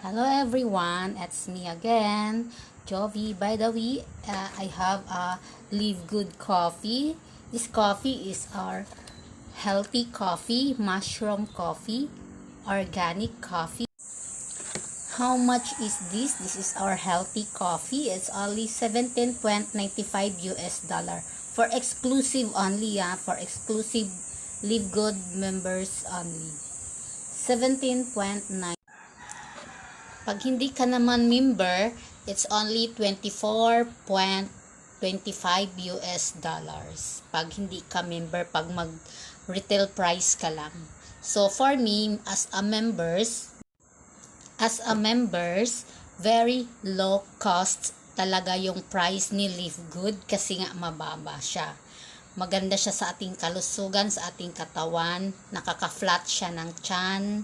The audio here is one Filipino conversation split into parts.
Hello everyone, it's me again, Jovi. By the way, uh, I have a Live Good coffee. This coffee is our healthy coffee, mushroom coffee, organic coffee. How much is this? This is our healthy coffee. It's only 17.95 US dollar for exclusive only, yeah, for exclusive Live Good members only. 17.9 pag hindi ka naman member, it's only 24.25 US dollars. Pag hindi ka member, pag mag retail price ka lang. So for me, as a members, as a members, very low cost talaga yung price ni Live Good kasi nga mababa siya. Maganda siya sa ating kalusugan, sa ating katawan, nakaka-flat siya ng tiyan,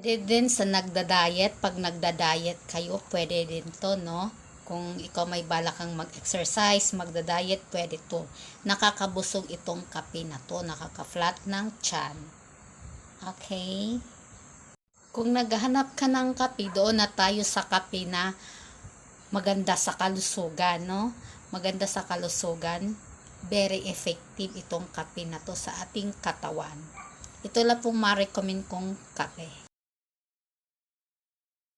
Pwede din sa nagda-diet, pag nagda-diet kayo, pwede din to, no? Kung ikaw may bala kang mag-exercise, magda-diet, pwede to. Nakakabusog itong kape na to, nakaka-flat ng tiyan. Okay? Kung naghahanap ka ng kape, doon na tayo sa kape na maganda sa kalusugan, no? Maganda sa kalusugan. Very effective itong kape na to sa ating katawan. Ito lang pong ma-recommend kong kape.